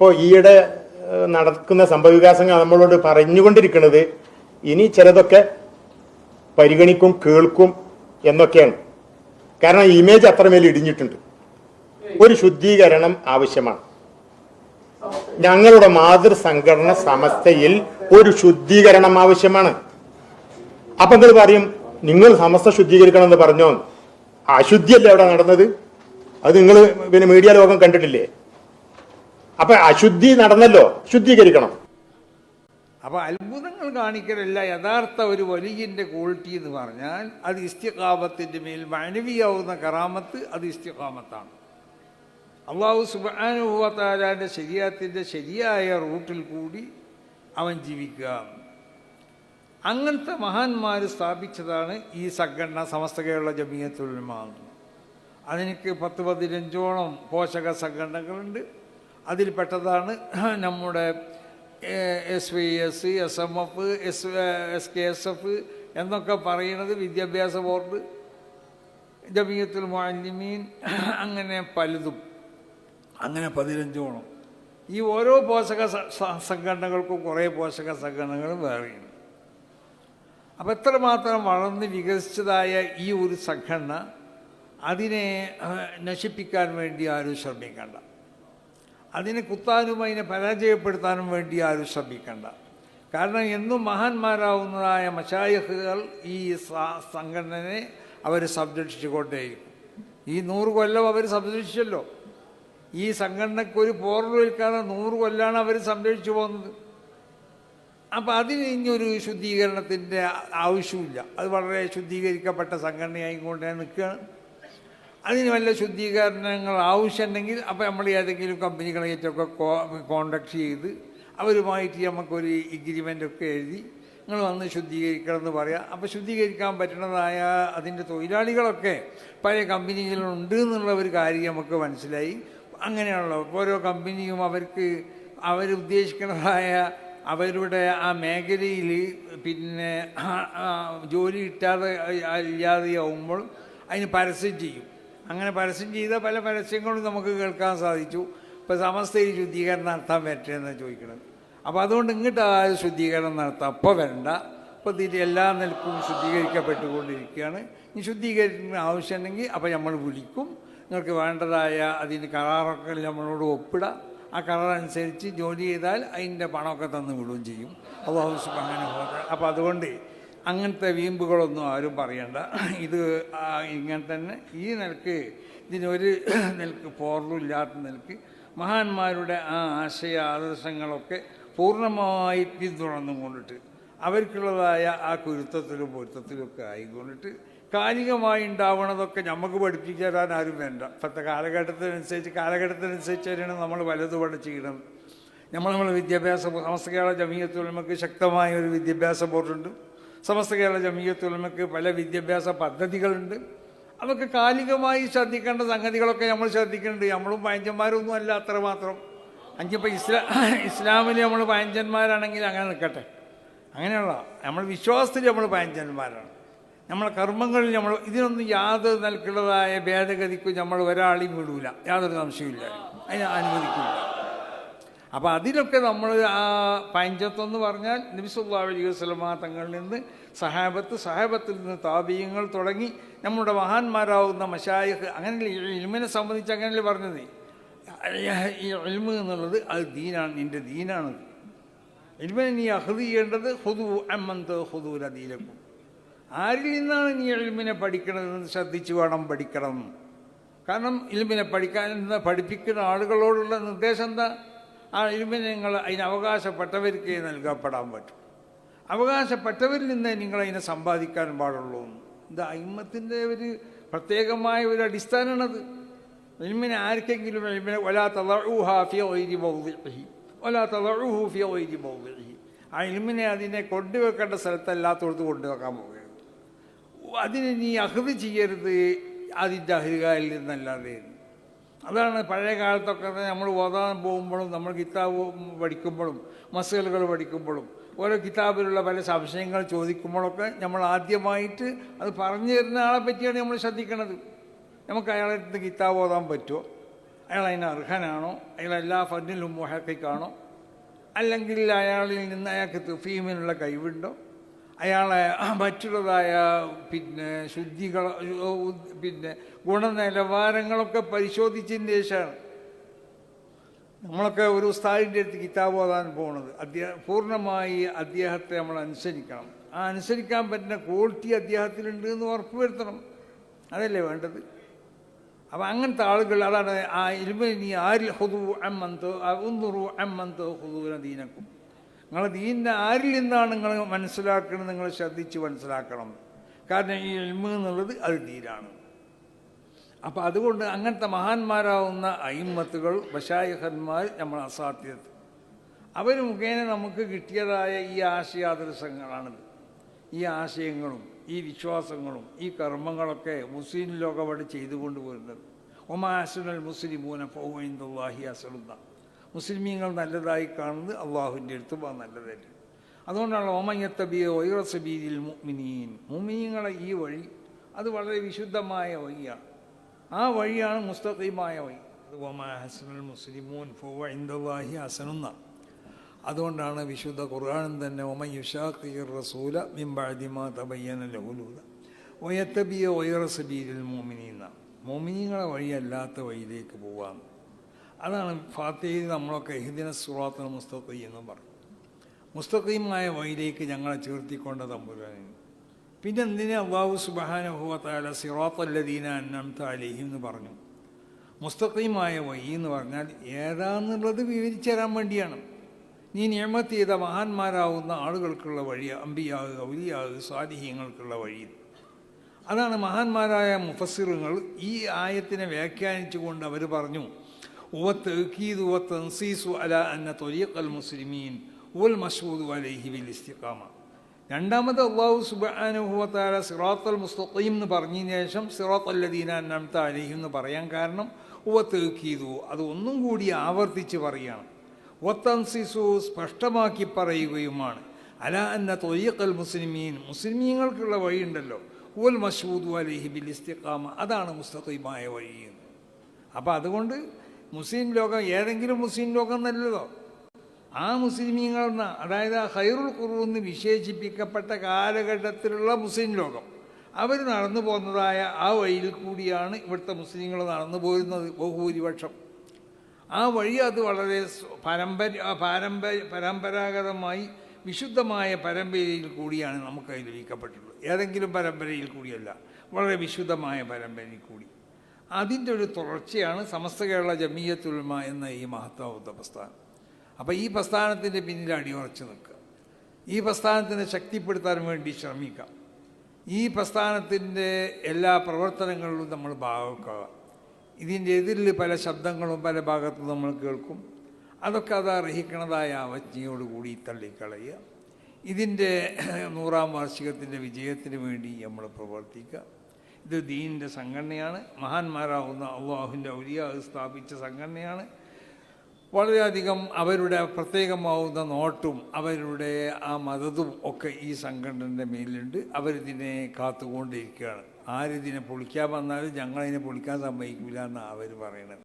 ഇപ്പോൾ ഈയിടെ നടക്കുന്ന സംഭവവികാസങ്ങൾ നമ്മളോട് പറഞ്ഞുകൊണ്ടിരിക്കുന്നത് ഇനി ചിലതൊക്കെ പരിഗണിക്കും കേൾക്കും എന്നൊക്കെയാണ്. കാരണം ഇമേജ് അത്രമേൽ ഇടിഞ്ഞിട്ടുണ്ട്. ഒരു ശുദ്ധീകരണം ആവശ്യമാണ്. ഞങ്ങളുടെ മാതൃസംഘടന സമസ്തയിൽ ഒരു ശുദ്ധീകരണം ആവശ്യമാണ്. അപ്പൊ നിങ്ങൾ പറയും നിങ്ങൾ സമസ്ത ശുദ്ധീകരിക്കണം എന്ന് പറഞ്ഞോ? അശുദ്ധിയല്ലേ അവിടെ നടന്നത്? അത് നിങ്ങൾ പിന്നെ മീഡിയ ലോകം കണ്ടിട്ടില്ലേ? അപ്പൊ അശുദ്ധി നടന്നല്ലോ. ശുദ്ധീകരിക്കണം. അപ്പൊ അത്ഭുതങ്ങൾ കാണിക്കലല്ല യഥാർത്ഥ ഒരു വലിയന്റെ ക്വാളിറ്റി എന്ന് പറഞ്ഞാൽ അത് ഇസ്തിഖാമത്തിന്റെ മേൽ മാനവിയാവുന്ന കറാമത്ത് അത് ഇസ്തിഖാമത്താണ്. അള്ളാഹു സുബാനുഭവത്താലാന്റെ ശരീരത്തിന്റെ ശരിയായ റൂട്ടിൽ കൂടി അവൻ ജീവിക്കുക. അങ്ങനത്തെ മഹാന്മാർ സ്ഥാപിച്ചതാണ് ഈ സംഘടന സമസ്ത കേരള ജമീയത്തുലമാകുന്നത് അതിനൊക്കെ പത്ത് പതിനഞ്ചോളം പോഷക സംഘടനകളുണ്ട്. അതിൽപ്പെട്ടതാണ് നമ്മുടെ S V S S M F S S K S F എന്നൊക്കെ പറയുന്നത് വിദ്യാഭ്യാസ ബോർഡ് ജമീയത്തുൽ മാലിമീൻ അങ്ങനെ പലതും. അങ്ങനെ പതിനഞ്ചോളം ഈ ഓരോ പോഷക സംഘടനകൾക്കും കുറേ പോഷക സംഘടനകൾ വേറെയുണ്ട് അപ്പം എത്രമാത്രം വളർന്ന് വികസിച്ചതായ ഈ ഒരു സംഘടന അതിനെ നശിപ്പിക്കാൻ വേണ്ടി ആരും ശ്രമിക്കണ്ട. അതിനെ കുത്താനും അതിനെ പരാജയപ്പെടുത്താനും വേണ്ടി ആരും ശ്രമിക്കണ്ട. കാരണം എന്നും മഹാന്മാരാവുന്നതായ മശായഹുകൾ ഈ സംഘടനയെ അവർ സംരക്ഷിച്ചുകൊണ്ടേയിരിക്കും. ഈ നൂറ് കൊല്ലം അവർ സംരക്ഷിച്ചല്ലോ. ഈ സംഘടനക്കൊരു ഒരു പോർവേൽക്കാതെ നൂറ് കൊല്ലാണ് അവർ സംരക്ഷിച്ചു പോകുന്നത്. അപ്പം അതിന് ഇനിയൊരു ശുദ്ധീകരണത്തിന്റെ ആവശ്യമില്ല. അത് വളരെ ശുദ്ധീകരിക്കപ്പെട്ട സംഘടനയായി സംഘടനയായിക്കൊണ്ട് നിൽക്കുകയാണ്. അതിന് വല്ല ശുദ്ധീകരണങ്ങൾ ആവശ്യമുണ്ടെങ്കിൽ അപ്പോൾ നമ്മൾ ഏതെങ്കിലും കമ്പനികളായിട്ടൊക്കെ കോണ്ടാക്ട് ചെയ്ത് അവരുമായിട്ട് നമുക്കൊരു എഗ്രിമെന്റ് ഒക്കെ എഴുതി നിങ്ങൾ വന്ന് ശുദ്ധീകരിക്കണം എന്ന് പറയാം. അപ്പോൾ ശുദ്ധീകരിക്കാൻ പറ്റുന്നതായ അതിന്റെ തൊഴിലാളികളൊക്കെ പഴയ കമ്പനികളിലുണ്ട് എന്നുള്ള ഒരു കാര്യം നമുക്ക് മനസ്സിലായി. അങ്ങനെയുള്ള ഓരോ കമ്പനിയും അവർക്ക് അവരുദ്ദേശിക്കുന്നതായ അവരുടെ ആ മേഖലയിൽ പിന്നെ ജോലി കിട്ടാതെ ഇല്ലാതെയാവുമ്പോൾ അതിന് പരസ്യം ചെയ്യും. അങ്ങനെ പരസ്യം ചെയ്ത പല പരസ്യങ്ങളും നമുക്ക് കേൾക്കാൻ സാധിച്ചു. ഇപ്പോൾ സമസ്തയിൽ ശുദ്ധീകരണം നടത്താൻ പറ്റുമെന്ന് ചോദിക്കണം അപ്പോൾ അതുകൊണ്ട് ഇങ്ങോട്ട് ആ ശുദ്ധീകരണം നടത്താം. അപ്പോൾ വരണ്ട. ഇപ്പോൾ ഇതിന്റെ എല്ലാ നിലക്കും ശുദ്ധീകരിക്കപ്പെട്ടുകൊണ്ടിരിക്കുകയാണ്. ഇനി ശുദ്ധീകരിക്കുന്ന ആവശ്യമുണ്ടെങ്കിൽ അപ്പോൾ നമ്മൾ വിളിക്കും. നിങ്ങൾക്ക് വേണ്ടതായ അതിന് കരാറൊക്കെ നമ്മളോട് ഒപ്പിടാം. ആ കരാർ അനുസരിച്ച് ജോലി ചെയ്താൽ അതിന്റെ പണമൊക്കെ തന്നു വിടുകയും ചെയ്യും. അള്ളാഹു തആല. അപ്പോൾ അതുകൊണ്ട് അങ്ങനത്തെ വീമ്പുകളൊന്നും ആരും പറയണ്ട. ഇത് ഇങ്ങനെ തന്നെ. ഈ നിലയ്ക്ക് ഇതിനൊരു നിലയ്ക്ക് പോർവില്ലാത്ത നിലയ്ക്ക് മഹാന്മാരുടെ ആ ആശയ ആദർശങ്ങളൊക്കെ പൂർണമായി പിന്തുടർന്നും കൊണ്ടിട്ട് അവർക്കുള്ളതായ ആ കുരുത്തത്തിലും പൊരുത്തത്തിലും ഒക്കെ ആയിക്കൊണ്ടിട്ട് കാലികമായി ഉണ്ടാവണതൊക്കെ നമുക്ക് പഠിപ്പിച്ചു തരാൻ ആരും വേണ്ട. ഇപ്പോഴത്തെ കാലഘട്ടത്തിനനുസരിച്ച് കാലഘട്ടത്തിനനുസരിച്ച് തന്നെയാണ് നമ്മൾ വലതു പഠിച്ചിടുന്നത് നമ്മൾ നമ്മൾ വിദ്യാഭ്യാസ സമസ്ത ജമീയത്തിൽ നമുക്ക് ശക്തമായ ഒരു വിദ്യാഭ്യാസ ബോർഡുണ്ട്. സമസ്ത കേരള ജമീയത്തുലമയ്ക്ക് പല വിദ്യാഭ്യാസ പദ്ധതികളുണ്ട്. അതൊക്കെ കാലികമായി ശ്രദ്ധിക്കേണ്ട സംഗതികളൊക്കെ നമ്മൾ ശ്രദ്ധിക്കുന്നുണ്ട്. നമ്മളും പഴഞ്ചന്മാരൊന്നും അല്ല അത്ര മാത്രം അഞ്ചിപ്പോൾ ഇസ്ലാ ഇസ്ലാമിൽ നമ്മൾ പഴഞ്ചന്മാരാണെങ്കിൽ അങ്ങനെ നിൽക്കട്ടെ. അങ്ങനെയുള്ള നമ്മൾ വിശ്വാസത്തിൽ നമ്മൾ പഴഞ്ചന്മാരാണ് നമ്മളെ കർമ്മങ്ങളിൽ നമ്മൾ ഇതിനൊന്നും യാതൊരു നൽകുന്നതായ ഭേദഗതിക്കും നമ്മൾ ഒരാളെയും വിടൂല. യാതൊരു സംശയമില്ല അതിനെ അനുവദിക്കില്ല അപ്പോൾ അതിലൊക്കെ നമ്മൾ ആ എന്ന് പറഞ്ഞാൽ നബിസുല്ലാ അലൈഹി വസ്ലമ തങ്ങളിൽ നിന്ന് സഹാബത്ത് സഹാബത്തിൽ നിന്ന് താപീയങ്ങൾ തുടങ്ങി നമ്മുടെ മഹാന്മാരാവുന്ന മഷായഹ് അങ്ങനെ ഇൽമിനെ സംബന്ധിച്ച് അങ്ങനെയല്ലേ പറഞ്ഞത്? ഈ ഇൽമ എന്നുള്ളത് അത് ദീനാണ് നിന്റെ ദീനാണത്. ഇൽമിനെ നീ അഹദ് ചെയ്യേണ്ടത് ഹുദു അമ്മന്ത് ഹുദൂല ദീലക്കും ആരിൽ നിന്നാണ് നീ ഇൽമിനെ പഠിക്കണതെന്ന് ശ്രദ്ധിച്ച് വേണം പഠിക്കണം? കാരണം ഇൽമിനെ പഠിക്കാൻ പഠിപ്പിക്കുന്ന ആളുകളോടുള്ള നിർദ്ദേശം എന്താ? ആ നിങ്ങൾ അതിന് അവകാശപ്പെട്ടവർക്ക് നൽകപ്പെടാൻ പറ്റും. അവകാശപ്പെട്ടവരിൽ നിന്ന് നിങ്ങൾ അതിനെ സമ്പാദിക്കാൻ പാടുള്ളൂ ഇത് അയിമത്തിന്റെ ഒരു പ്രത്യേകമായ ഒരു അടിസ്ഥാനമാണത്. ഇൽമിനെ ആർക്കെങ്കിലും ഇൽമിനെ ഒലാ തളഊഹാഫിയ ഒയിരി ബൗദിഹി ഒലാ തളഊഹൂഫിയ ഒയിരി ബൗദിഹി ആ ഇൽമിനെ അതിനെ കൊണ്ടുവെക്കേണ്ട സ്ഥലത്തല്ലാത്തോടത്ത് കൊണ്ടുവെക്കാൻ പോവുകയാണ്. അതിന് നീ അഹൃത് ചെയ്യരുത് അതിന്റെ അഹികാരിൽ നിന്നല്ലാതെ അതാണ് പഴയ കാലത്തൊക്കെ നമ്മൾ ഓതാൻ പോകുമ്പോഴും നമ്മൾ കിതാബ് പഠിക്കുമ്പോഴും മസലുകൾ പഠിക്കുമ്പോഴും ഓരോ കിതാബിലുള്ള പല സംശയങ്ങൾ ചോദിക്കുമ്പോഴൊക്കെ നമ്മൾ ആദ്യമായിട്ട് അത് പറഞ്ഞു തരുന്ന ആളെ പറ്റിയാണ് നമ്മൾ ശ്രദ്ധിക്കണത്. നമുക്ക് അയാളെ കിതാബ് ഓതാൻ പറ്റുമോ? അയാൾ അതിന് അർഹനാണോ? അയാൾ എല്ലാ ഫണ്ടിലും മുഹക്കിക്കാണോ അല്ലെങ്കിൽ അയാളിൽ നിന്ന് അയാൾക്ക് തുഫീമിനുള്ള കഴിവുണ്ടോ? അയാളെ മറ്റുള്ളതായ പിന്നെ ശുദ്ധികൾ പിന്നെ ഗുണനിലവാരങ്ങളൊക്കെ പരിശോധിച്ചതിന് ശേഷമാണ് നമ്മളൊക്കെ ഒരു ഉസ്താദിന്റെ അടുത്ത് കിതാബ് ഓതാൻ പോകുന്നത് അദ്ദേഹം പൂർണമായി അദ്ദേഹത്തെ നമ്മൾ അനുസരിക്കണം. ആ അനുസരിക്കാൻ പറ്റുന്ന ക്വാളിറ്റി അദ്ദേഹത്തിലുണ്ട് എന്ന് ഉറപ്പ് വരുത്തണം. അതല്ലേ വേണ്ടത്? അപ്പം അങ്ങനത്തെ ആളുകൾ അതാണ് ആ ഇരുമനി ആരിൽ ഹുദു അമ്മന്തോ ഉന്നുറു അമ്മന്തോ ഹുദൂന ദീനക്കും. നിങ്ങളെ ദീനിന്റെ ആരിൽ നിന്നാണ് നിങ്ങൾ മനസ്സിലാക്കുന്നത് നിങ്ങൾ ശ്രദ്ധിച്ച് മനസ്സിലാക്കണം. കാരണം ഈ ഇൽമ എന്നുള്ളത് അത് ദീനാണ്. അപ്പം അതുകൊണ്ട് അങ്ങനത്തെ മഹാന്മാരാവുന്ന അയിമത്തുകൾ ബഷായഹന്മാർ നമ്മൾ അസാധ്യത. അവർ മുഖേന നമുക്ക് കിട്ടിയതായ ഈ ആശയാദർശങ്ങളാണിത്. ഈ ആശയങ്ങളും ഈ വിശ്വാസങ്ങളും ഈ കർമ്മങ്ങളൊക്കെ മുസ്ലിം ലോകം അവിടെ ചെയ്തുകൊണ്ട് വരുന്നത് ഒമാസുനൽ മുസ്ലിമൂന ഫൗഹിന്ദുല്ലാഹി അസലുന്ന മുസ്ലിമീങ്ങൾ നല്ലതായി കാണുന്നത് അള്ളാഹുവിന്റെ അടുത്ത് പോകാൻ നല്ലതല്ല. അതുകൊണ്ടാണ് ഓമയത്തബിയ വൈറസബീദിൽ മുമിനീൻ മുമിനീങ്ങളെ ഈ വഴി അത് വളരെ വിശുദ്ധമായ വഴിയാണ്. ആ വഴിയാണ് മുസ്തഖീമായ വഴി. ഹസനുൽ മുസ്ലിമൂൻ അസനുന്ന അതുകൊണ്ടാണ് വിശുദ്ധ ഖുർആാനും തന്നെ ഒമ യുഷാഖിർ റസൂല തബയ്യന ഒയത്തബിയ ഒയറസബീരിൽ മോമിനിന്ന മോമിനിങ്ങളെ വഴിയല്ലാത്ത വഴിയിലേക്ക് പോവാം. അതാണ് ഫാത്തിയിൽ നമ്മളൊക്കെ ഹിദിന സുറാത്തിന് മുസ്തഖീ എന്ന് പറഞ്ഞു. മുസ്തഖീമായ വഴിയിലേക്ക് ഞങ്ങളെ ചേർത്തിക്കൊണ്ട തമ്പുരാൻ പിന്നെ എന്തിനാ അള്ളാഹു സുബാനുഭവത്താല സിറോത്തല്ലദീന അന്നംത അലിഹിം എന്ന് പറഞ്ഞു? മുസ്തഖീമായ വഴി എന്ന് പറഞ്ഞാൽ ഏതാന്നുള്ളത് വിവരിച്ചു തരാൻ വേണ്ടിയാണ്. നീ നിയമത്ത് ചെയ്ത മഹാന്മാരാവുന്ന ആളുകൾക്കുള്ള വഴി അമ്പിയാവ് ഔലിയാവ് സ്വാധീനങ്ങൾക്കുള്ള വഴി. അതാണ് മഹാന്മാരായ മുഫസിറുകൾ ഈ ആയത്തിനെ വ്യാഖ്യാനിച്ചുകൊണ്ട് അവർ പറഞ്ഞു ഉവത്ത് കീദ് ഉവത്ത് അല അന്ന തൊലിയക്കൽ മുസ്ലിമീൻ ഉൽ മഷൂദ് അലൈഹി ബിൽ ഇസ്തിഖാമ. രണ്ടാമത് അള്ളാഹു സുബാനുഭവത്താല സിറാത്തൽ മുസ്തഖീം എന്ന് പറഞ്ഞതിന് ശേഷം സിറാത്ത് അല്ലദീന അന്നംത അലൈഹി എന്ന് പറയാൻ കാരണം ഉവത്തേക്കീതു അത് ഒന്നും കൂടി ആവർത്തിച്ച് പറയുകയാണ് ഒത്തൻസിസു സ്പഷ്ടമാക്കി പറയുകയുമാണ്. അല അന്ന തൊയ്യക്കൽ മുസ്ലിമീൻ. മുസ്ലിമീങ്ങൾക്കുള്ള വഴിയുണ്ടല്ലോ. ഉൽ മഷൂദ് അലിഹി ബിൽ ഇസ്തിഖാമ. അതാണ് മുസ്തഖീമായ വഴി അപ്പോൾ അതുകൊണ്ട് മുസ്ലിം ലോകം ഏതെങ്കിലും മുസ്ലിം ലോകം എന്നല്ലല്ലോ. ആ മുസ്ലിമീങ്ങൾ അതായത് ആ ഹൈറുൽ കുറുവെന്ന് വിശേഷിപ്പിക്കപ്പെട്ട കാലഘട്ടത്തിലുള്ള മുസ്ലിം ലോകം. അവർ നടന്നു പോകുന്നതായ ആ വഴിയിൽ കൂടിയാണ് ഇവിടുത്തെ മുസ്ലിങ്ങൾ നടന്നു പോരുന്നത് ബഹുഭൂരിപക്ഷം. ആ വഴി അത് വളരെ പരമ്പര പാരമ്പര്യ പരമ്പരാഗതമായി വിശുദ്ധമായ പരമ്പരയിൽ കൂടിയാണ് നമുക്ക് ലഭിക്കപ്പെട്ടിട്ടുള്ളത് ഏതെങ്കിലും പരമ്പരയിൽ കൂടിയല്ല വളരെ വിശുദ്ധമായ പരമ്പരയിൽ കൂടി. അതിന്റെ ഒരു തുടർച്ചയാണ് സമസ്ത കേരള ജമീയത്തുൽമ എന്ന ഈ മഹത്താവുന്ന പ്രസ്ഥാനം. അപ്പോൾ ഈ പ്രസ്ഥാനത്തിന്റെ പിന്നിൽ അടിയുറച്ച് നിൽക്കുക. ഈ പ്രസ്ഥാനത്തിനെ ശക്തിപ്പെടുത്താൻ വേണ്ടി ശ്രമിക്കാം ഈ പ്രസ്ഥാനത്തിന്റെ എല്ലാ പ്രവർത്തനങ്ങളിലും നമ്മൾ ഭാഗമാക്കുക. ഇതിന്റെ എതിരിൽ പല ശബ്ദങ്ങളും പല ഭാഗത്തും നമ്മൾ കേൾക്കും. അതൊക്കെ അത് അർഹിക്കണതായ അവജ്ഞയോടുകൂടി തള്ളിക്കളയുക. ഇതിന്റെ നൂറാം വാർഷികത്തിന്റെ വിജയത്തിന് വേണ്ടി നമ്മൾ പ്രവർത്തിക്കുക. ഇത് ദീനിന്റെ സംഘടനയാണ്. മഹാന്മാരാവുന്ന അള്ളാഹുവിന്റെ ഔലിയ സ്ഥാപിച്ച സംഘടനയാണ്. വളരെയധികം അവരുടെ പ്രത്യേകമാവുന്ന നോട്ടും അവരുടെ ആ മതതും ഒക്കെ ഈ സംഘടനയുടെ മേലുണ്ട് അവരിതിനെ കാത്തുകൊണ്ടിരിക്കുകയാണ്. ആരിതിനെ പൊളിക്കാൻ വന്നാലും ഞങ്ങളതിനെ പൊളിക്കാൻ സമ്മതിക്കില്ല എന്നാണ് അവർ പറയുന്നത്